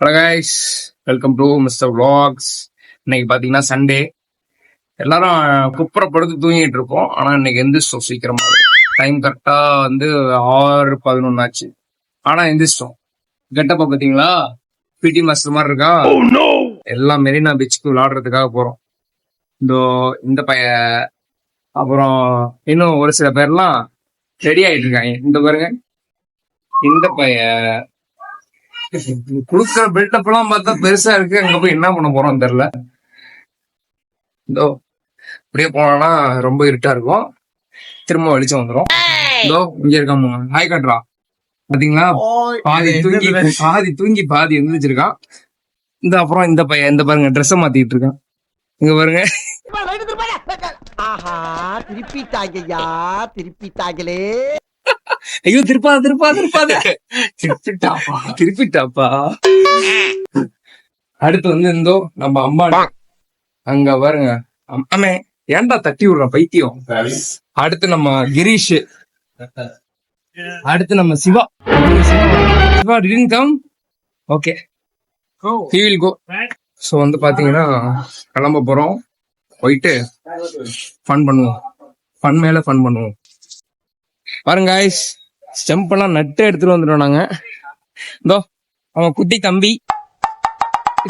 Hello guys welcome to mister vlogs. இன்னைக்கு பார்த்தீங்கன்னா Sunday எல்லாரும் குப்புற படுத்து தூங்கிட்டு இருப்போம் ஆனா இன்னைக்கு எந்திரிச்சிட்டோம் சீக்கிரமா டைம் கரெக்டா வந்து ஆறு பதினொன்னு ஆச்சு. ஆனா எந்திரிச்சிட்டோம் கெட்டப்ப பாத்தீங்களா? பிடி மாஸ்டர் மாதிரி இருக்கா? எல்லாம் மெரினா பீச்சுக்கு விளையாடுறதுக்காக போறோம். இந்த இந்த பைய அப்புறம் இன்னும் ஒரு சில பேர்லாம் ரெடி ஆயிட்டு இருக்காங்க. இந்த பாருங்க. இந்த பைய குடுக்கிற பில்டப் எல்லாம் பார்த்தா பெருசா இருக்கு. அங்க போய் என்ன பண்ண போறோம் தெரியல. இதோ அப்படியே போனோம்னா ரொம்ப இருட்டா இருக்கும். திரும்ப வெளிச்சம் வந்துரும். இதோ இங்க இருக்காம ஹாய் காட்டுறா பாத்தீங்களா? பாதி தூங்கி பாதி தூங்கி பாதி எந்திரிச்சிருக்கான். இந்த அப்புறம் இந்த பையன் இந்த பாருங்க ட்ரெஸ் மாத்திட்டு இருக்கான். இங்க பாருங்க. ஆஹா திருப்பிட்டாங்கய்யா திருப்பிட்டாங்களே. ஐயோ திருப்பாத திருப்பாத திருப்பாத. திருப்பிட்டாப்பா. திருப்பிட்டாப்பா. அடுத்து வந்து இந்தோ நம்ம அம்மா அங்க பாருங்க. அம்- அம்மே ஏன்டா தட்டி விடுற பைத்தியம்? அடுத்து நம்ம கிரீஷ். அடுத்து நம்ம Siva. Siva didn't come okay he will go. So வந்து பாத்தீங்கன்னா கிளம்ப போறோம். போயிட்டு ஃபன் பண்ணுவோம். ஃபன் மேல ஃபன் பண்ணுவோம். பாருங்க guys. ஸ்டெம்ப் எல்லாம் நட்டு எடுத்துட்டு வந்துட்டோம் நாங்க. இதோ அவன் குட்டி தம்பி.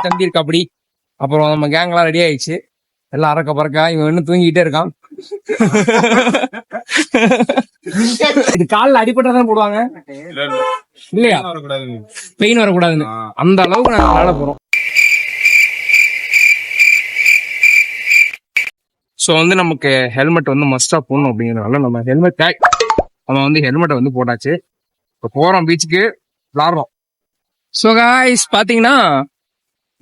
தம்பி இருக்கா அப்படி? அப்புறம் நம்ம கேங் எல்லாம் ரெடி ஆயிடுச்சு. எல்லாம் அறக்க பறக்க இவன் இன்னும் தூங்கிட்டே இருக்கான். இது காலில் அடிபட்டாதான் போடுவாங்க? இல்லையா? பெயின் வரக்கூடாதுன்னு. அந்த அளவுக்கு நாங்க விளாட போறோம். ஸோ வந்து நமக்கு ஹெல்மெட் வந்து மஸ்டா போடணும் அப்படிங்கிறதுனால நம்ம ஹெல்மெட் நம்ம வந்து ஹெல்மெட்டை வந்து போட்டாச்சு. இப்போ போறோம் பீச்சுக்கு விளாடுறோம். ஸோ காய்ஸ் பாத்தீங்கன்னா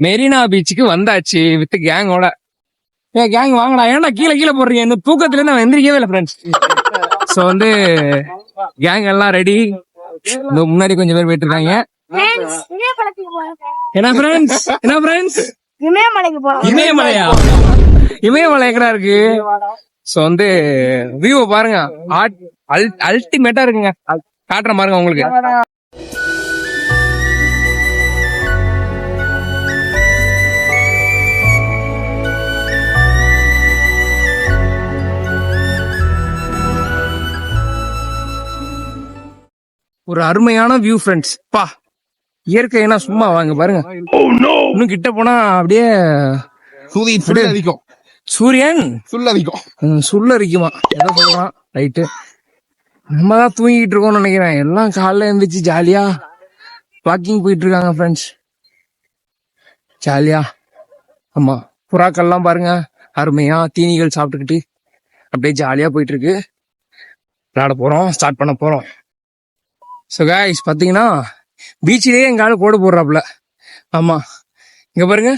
மெரினா பீச்சுக்கு வந்தாச்சு வித் கேங்கோட ஏ கேங் வாங்கடா. ஏன்டா கீழே கீழே போடுறீங்க? இன்னும் தூக்கத்துல இருந்து நான் எந்திரிக்கவே இல்லை ஃப்ரெண்ட்ஸ் ஸோ வந்து கேங் எல்லாம் ரெடி இந்த முன்னாடி கொஞ்சம் பேர் போயிட்டு இருக்காங்க. என்ன ஃப்ரெண்ட்ஸ் என்ன ஃப்ரெண்ட்ஸ் இமயமலைக்கு போறோம் இமயமலையா? இமயமலை எங்கடா இருக்கு? சோ வந்து வியூ பாருங்க. அல்டிமேட்டா இருக்குங்க. காட்டுறேன் பாருங்க உங்களுக்கு. ஒரு அருமையான வியூ ஃப்ரெண்ட்ஸ் பா இயற்கைனா சும்மா வாங்க பாருங்க. இன்னும் கிட்ட போனா அப்படியே சூரியன் சுள்ள அடிக்கும் சூரியன்? சுள்ள அடிக்கும் ம், சுள்ளரிக்குமா? ஏதோ சொல்றான். ரைட்டு. நம்ம தான் தூங்கிட்டு இருக்கோம்னு நினைக்கிறேன். எல்லாம் காலைல எழுந்திரிச்சு ஜாலியா வாக்கிங் போயிட்டு இருக்காங்க ஃப்ரெண்ட்ஸ் ஜாலியா. ஆமா புறாக்கள்லாம் பாருங்க. அருமையா தீனிகள் சாப்பிட்டுக்கிட்டு அப்படியே ஜாலியா போயிட்டு இருக்கு விளையாட போறோம் ஸ்டார்ட் பண்ண போறோம். ஸோ காய்ஸ் பார்த்தீங்கன்னா பீச்சிலேயே எங்க ஆள் கோடு போடுறாப்புல. ஆமா இங்க பாருங்க.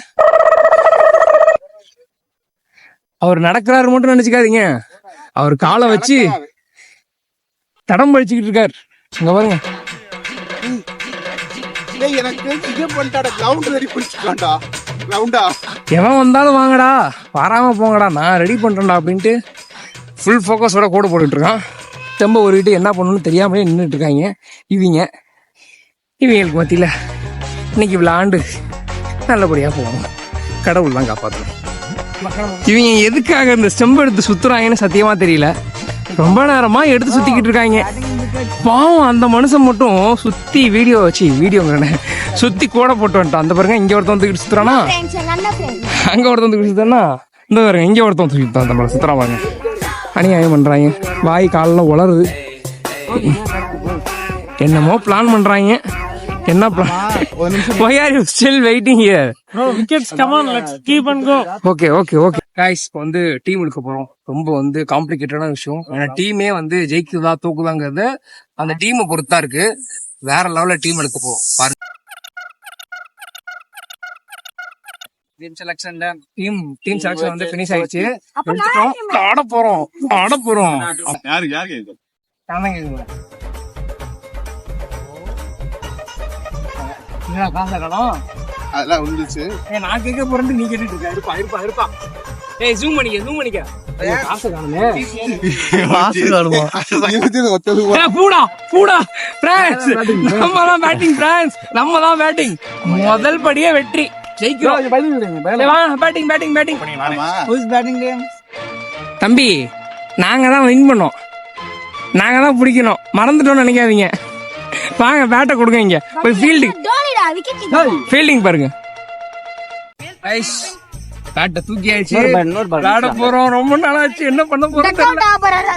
அவர் நடக்கிறாரு மட்டும் நினைச்சுக்காதீங்க. அவர் காலை வச்சு தடம் பழிச்சுக்கிட்டு இருக்கார். இங்க பாருங்க. எவன் வந்தாலும் வாங்கடா. வராம போங்கடா. நான் ரெடி பண்றேன்டா அப்படின்ட்டு ஃபுல் ஃபோக்கஸோட கோடு போட்டுட்டு இருக்கான் தெம்ப ஒரு வீட்டு என்ன பண்ணணும்னு தெரியாமலே நின்றுட்டு இருக்காங்க இவங்க. இவங்களுக்கு மத்தியில இன்னைக்கு விளாண்டு நல்லபடியா போவோம் கடவுள் தான் காப்பாற்றணும் இவங்க எதுக்காக இந்த ஸ்டெம்பு எடுத்து சுத்துறாங்கன்னு சத்தியமா தெரியல. ரொம்ப நேரமா எடுத்து சுத்திக்கிட்டு இருக்காங்க. பாவம் அந்த மனுஷன் மட்டும் சுத்தி வீடியோ வச்சு வீடியோ சுத்தி கூட போட்டு வந்துட்டான். அந்த பாருங்க இங்க ஒருத்தன் தூக்கிட்டு சுத்துறானா. அங்க ஒருத்தன் தூக்கி சுத்தானா இந்த பாருங்க இங்க ஒருத்தன் தூக்கி சுத்தான் நம்மள சுத்துறான் பாருங்க. அநியாயம் பண்றாங்க. வாய் காலில் உளருது என்னமோ பிளான் பண்றாங்க. என்ன plan come on let's keep and go. Okay okay okay guys இப்போ வந்து டீம் எடுக்க போறோம். ரொம்ப வந்து காம்ப்ளிகேட்டடான விஷயம். ஏன்னா டீமே வந்து ஜெயிக்குதா தூக்குதாங்கிறது அந்த டீமை பொறுத்தா இருக்கு. வேற லெவல்ல டீம் எடுக்க போறோம். பாருங்க. டீம் செலக்ஷன்ல டீம் டீம் செலக்ஷன் வந்து ஃபினிஷ் ஆயிடுச்சு. எடுத்துட்டோம். ஆட போறோம். ஆட போறோம். யாரு யாரு கேக்குது நான் கேக்குறேன். காசு அதெல்லாம் வந்துச்சு ஏய், நான் கேட்க போறேன் நீ கேட்டுட்டு இருக்க. இருப்பா இருப்பா இருப்பா. ஏய் ஜூம் பண்ணிக்க ஜூம் பண்ணிக்க. காசு காணுமே. ஏய், பூடா பூடா. பிரான்ஸ் நம்ம தான். பேட்டிங் பிரான்ஸ் நம்ம தான் பேட்டிங் முதல் படியே வெற்றி. ஜெயிக்கிறோம். வாங்க பேட்டிங் பேட்டிங் பேட்டிங் தம்பி நாங்க தான் வின் பண்ணோம். நாங்க தான் பிடிக்கணும். மறந்துட்டோம்னு நினைக்காதீங்க. வாங்க பேட்டை கொடுங்க இங்க. போய் ஃபீல்டிங் ஃபீல்டிங் பாருங்க. ஐஸ் பேட்டை தூக்கி ஆயிடுச்சு. போறோம். ரொம்ப நாளாச்சு. என்ன பண்ண போறோம்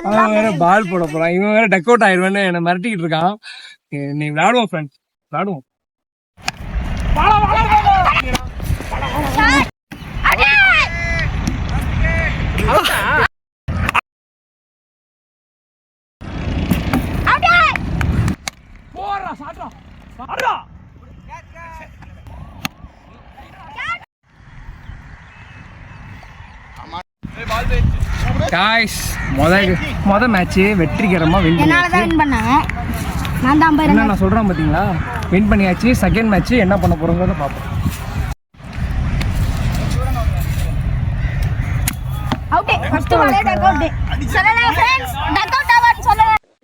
அவன் வேற பால் போட போறான். இவன் வேற டக் அவுட் ஆயிருவேன்னு என்ன மிரட்டிக்கிட்டு இருக்கான். நீ விளையாடுவோம் ஃப்ரெண்ட்ஸ் விளையாடுவோம். காய்ஸ் முதல் முத மேட்ச்சு வெற்றிகரமாக வின் பண்ணாங்க. என்ன நான் சொல்கிறேன் பார்த்தீங்களா வின் பண்ணியாச்சு. செகண்ட் மேட்ச்சு என்ன பண்ண போகிறோங்கிறத பார்ப்போம்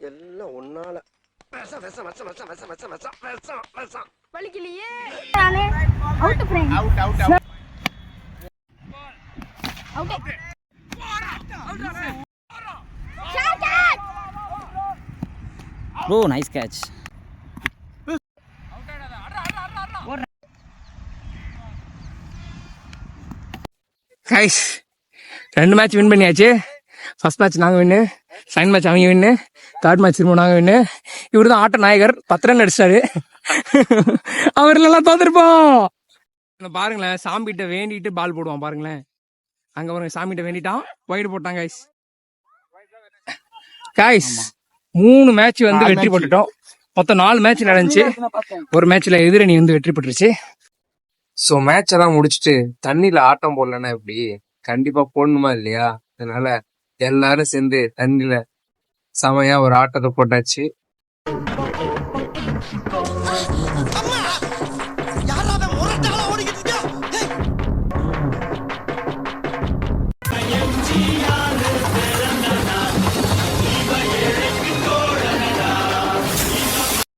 எல்லாம் ஒன்னால. Out Bro, nice catch. Guys ரெண்டு மேட்ச் வின் பண்ணியாச்சு. ஃபர்ஸ்ட் மேட்ச் நாங்கள் வின்னு செகண்ட் மேட்ச் அவங்க வின்னு தேர்ட் மேட்ச் திரும்ப நாங்கள் வின்னு இவர் தான் ஆட்ட நாயகர் பத்து ரன் அடிச்சாரு அவர் தோத்துருப்போம். இந்த பாருங்களேன் சாமிகிட்ட வேண்டிட்டு பால் போடுவான் பாருங்களேன். அங்க பாருங்க சாமிகிட்ட வேண்டிட்டான். வைடு போட்டான் கைஸ் கைஸ் மூணு மேட்ச் வந்து வெற்றி போட்டுட்டோம். மொத்தம் நாலு மேட்ச் நடந்துச்சு. ஒரு மேட்ச்ல எதிரணி வந்து வெற்றி பெற்றுச்சு. ஸோ மேட்ச் எல்லாம் முடிச்சுட்டு தண்ணியில ஆட்டம் போடலன்னா எப்படி? கண்டிப்பா போடணுமா இல்லையா? அதனால எல்லாரும் சேர்ந்து தண்ணியில செமையா ஒரு ஆட்டத்தை போட்டாச்சு.